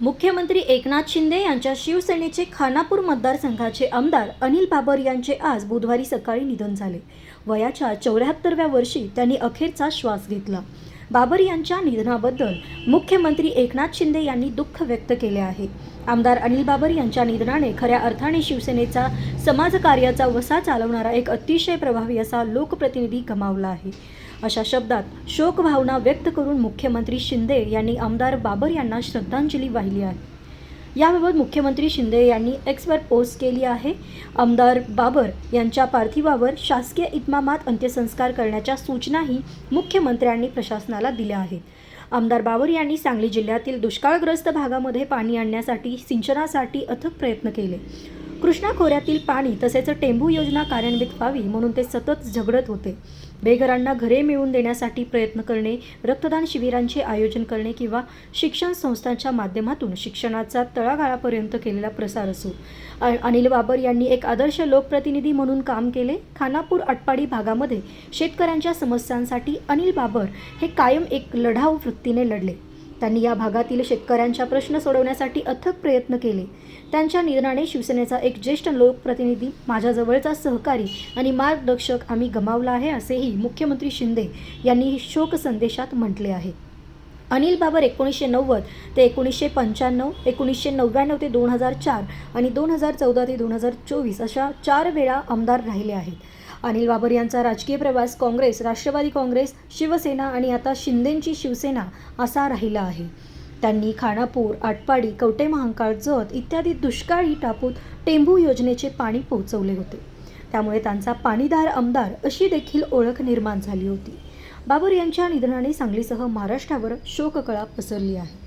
मुख्यमंत्री एकनाथ शिंदे यांच्या शिवसेनेचे खानापूर मतदारसंघाचे आमदार अनिल बाबर यांचे आज बुधवारी सकाळी निधन झाले. वयाच्या चौऱ्याहत्तरव्या वर्षी त्यांनी अखेरचा श्वास घेतला. बाबर यांच्या निधनाबद्दल मुख्यमंत्री एकनाथ शिंदे यांनी दुःख व्यक्त केले आहे. आमदार अनिल बाबर यांच्या निधनाने खऱ्या अर्थाने शिवसेनेचा समाजकार्याचा वसा चालवणारा एक अतिशय प्रभावी असा लोकप्रतिनिधी गमावला आहे. अशा शब्दात शोकभावना व्यक्त करून मुख्यमंत्री शिंदे यांनी आमदार बाबर यांना श्रद्धांजली वाहिली आहे. याबाबत मुख्यमंत्री शिंदे यांनी एक्सवर पोस्ट केली आहे. आमदार बाबर यांच्या पार्थिवावर शासकीय इतमामात अंत्यसंस्कार करण्याच्या सूचनाही मुख्यमंत्र्यांनी प्रशासनाला दिल्या आहेत. आमदार बाबर यांनी सांगली जिल्ह्यातील दुष्काळग्रस्त भागामध्ये पाणी आणण्यासाठी सिंचनासाठी अथक प्रयत्न केले. कृष्णा खोऱ्यातील पाणी तसेच टेंबू योजना कार्यान्वित व्हावी म्हणून ते सतत झगडत होते. बेघरांना घरे मिळवून देण्यासाठी प्रयत्न करणे रक्तदान शिबिरांचे आयोजन करणे किंवा शिक्षण संस्थांच्या माध्यमातून शिक्षणाचा तळागाळापर्यंत केलेला प्रसार असो. अ- अनिल बाबर यांनी एक आदर्श लोकप्रतिनिधी म्हणून काम केले. खानापूर आटपाडी भागामध्ये शेतकऱ्यांच्या समस्यांसाठी अनिल बाबर हे कायम एक लढाऊ वृत्तीने लढले. त्यांनी या भागातील शेतकऱ्यांच्या प्रश्न सोडवण्यासाठी अथक प्रयत्न केले. त्यांच्या निधनाने शिवसेनेचा एक ज्येष्ठ लोकप्रतिनिधी माझ्या जवळचा सहकारी आणि मार्गदर्शक आम्ही गमावला आहे असेही मुख्यमंत्री शिंदे यांनी शोक संदेशात म्हटले आहे. अनिल बाबर एकोणीसशे नव्वद ते एकोणीसशे पंच्याण्णव एकोणीसशे नव्याण्णव ते दोन हजार चार आणि दोन हजार चौदा ते दोन हजार चोवीस अशा चार वेळा आमदार राहिले आहेत. अनिल बाबर यांचा राजकीय प्रवास काँग्रेस राष्ट्रवादी काँग्रेस शिवसेना आणि आता शिंदेंची शिवसेना असा राहिला आहे. त्यांनी खानापूर आटपाडी कवटे महांकाळ जत इत्यादी दुष्काळी टापूत टेंभू योजनेचे पाणी पोहोचवले होते. त्यामुळे त्यांचा पाणीदार आमदार अशी देखील ओळख निर्माण झाली होती. बाबर यांच्या निधनाने सांगलीसह महाराष्ट्रावर शोककळा पसरली आहे.